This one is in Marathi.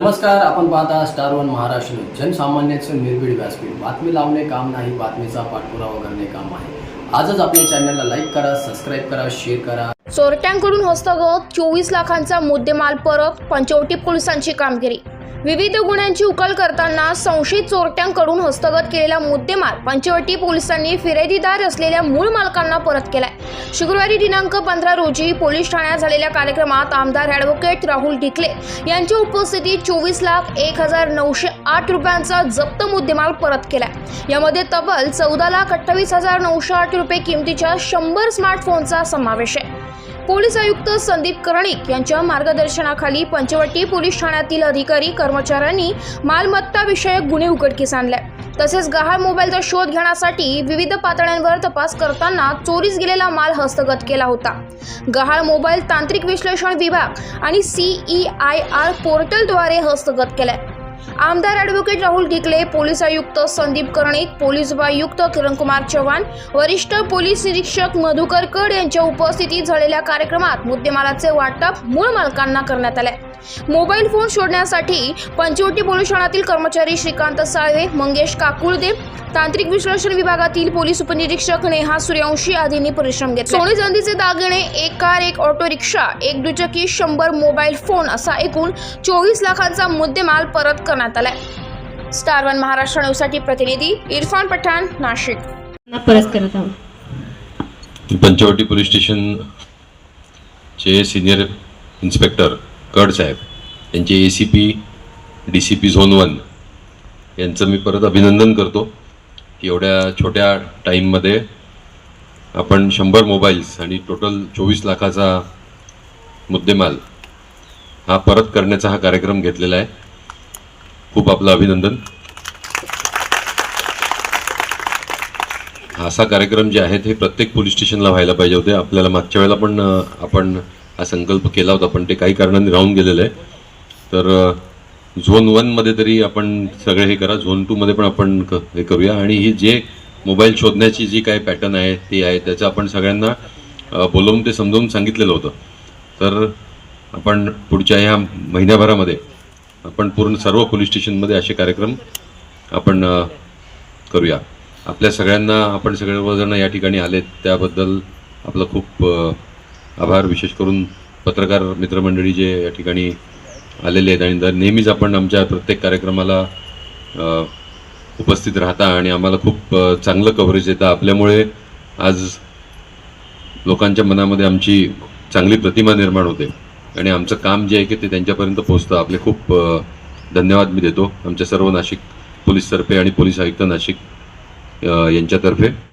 नमस्कार आपण पाहता स्टार वन महाराष्ट्र जनसामान्यांचं निर्भीड व्यासपीठ. बातमी लावणे काम नाही बातमीचा पाठपुरावा करणे काम आहे. आजच आपल्या चॅनलला लाईक करा सबस्क्राईब करा शेअर करा. चोरट्यांकडून हस्तगत चोवीस लाखांचा मुद्देमाल परत पंचवटी पोलिसांची कामगिरी. विविध गुन्ह्यांची उकल करताना संशयित चोरट्यांकडून हस्तगत केलेला मुद्देमाल पंचवटी पोलिसांनी फिर्यादीदार असलेल्या मूळ मालकांना परत केलाय. शुक्रवारी दिनांक पंधरा रोजी पोलीस ठाण्यात झालेल्या कार्यक्रमात आमदार ॲडव्होकेट राहुल ढिकले यांच्या उपस्थितीत चोवीस लाख एक हजार नऊशे आठ रुपयांचा जप्त मुद्देमाल परत केलाय. यामध्ये तब्बल चौदा लाख अठ्ठावीस हजार नऊशे आठ रुपये किमतीच्या शंभर स्मार्टफोनचा समावेश आहे. पोलीस आयुक्त संदीप कर्णिक यांच्या मार्गदर्शनाखाली पंचवटी पोलीस ठाण्यातील अधिकारी कर्मचाऱ्यांनी मालमत्ता विषयक गुन्हे उघडकीस आणलाय तसेच गहाळ मोबाईलचा शोध घेण्यासाठी विविध पातळ्यांवर तपास करताना चोरीस गेलेला माल हस्तगत केला होता. गहाळ मोबाईल तांत्रिक विश्लेषण विभाग आणि सीई आय आर पोर्टलद्वारे हस्तगत केलाय. आमदार ॲडव्होकेट राहुल ढिकले पोलीस आयुक्त संदीप कर्णिक पोलीस उपायुक्त किरणकुमार चव्हाण वरिष्ठ पोलीस निरीक्षक मधुकर कड यांच्या उपस्थितीत झालेल्या कार्यक्रमात मुद्देमालाचे वाटप मूळ मालकांना करण्यात आले. मोबाईल फोन शोधण्यासाठी पंचवटी पोलीस ठाण्यातील कर्मचारी श्रीकांत साळवे मंगेश काकुळदेव तांत्रिक विश्लेषण विभागातील पोलीस उपनिरीक्षक नेहा सूर्यवंशी आदींनी परिश्रम घेतले. सोने चांदीचे दागिने एक कार एक ऑटो रिक्षा एक दुचाकी शंभर मोबाईल फोन असा एकूण चोवीस लाखांचा मुद्देमाल परत करण्यात आलाय स्टार वन महाराष्ट्र न्यूजसाठी प्रतिनिधी इरफान पठाण नाशिक. त्यांना परत करत आहोत. पंचवटी पोलीस स्टेशनचे सिनियर इन्स्पेक्टर कड साहेब यांचे A C P D C P zone one यांचं मी परत अभिनंदन करतो की एवढ्या छोट्या टाईममध्ये आपण शंभर मोबाईल्स आणि टोटल चोवीस लाखाचा मुद्देमाल हा परत करण्याचा हा कार्यक्रम घेतलेला आहे. खूप आपलं अभिनंदन. असा कार्यक्रम जे आहेत हे प्रत्येक पोलीस स्टेशनला व्हायला पाहिजे होते. आपल्याला मागच्या वेळेला पण आपण हा संकल्प केला होता पण ते काही कारणांनी राहून गेलेलं आहे. तर झोन वनमध्ये तरी आपण सगळे हे करा झोन टूमध्ये पण आपण क- हे करूया. आणि ही जे मोबाईल शोधण्याची जी काही पॅटर्न आहे ती आहे त्याचं आपण सगळ्यांना बोलवून ते समजावून सांगितलेलं होतं. तर आपण पुढच्या ह्या महिन्याभरामध्ये आपण पूर्ण सर्व पोलीस स्टेशनमध्ये असे कार्यक्रम आपण करूया. आपल्या सगळ्यांना आपण सगळेजण या ठिकाणी आलेत त्याबद्दल आपलं खूप आभार. विशेष करून पत्रकार मित्रमंडळी जे या ठिकाणी आलेले आहेत आणि दर नेहमीच आपण आमच्या प्रत्येक कार्यक्रमाला उपस्थित राहता आणि आम्हाला खूप चांगलं कव्हरेज येतं आपल्यामुळे आज लोकांच्या मनामध्ये आमची चांगली प्रतिमा निर्माण होते. आणि आमचं काम जे आहे की ते त्यांच्यापर्यंत पोहोचतं. आपले खूप धन्यवाद मी देतो. आमच्या सर्व नाशिक पोलीसतर्फे आणि पोलीस आयुक्त नाशिक यांच्यातर्फे.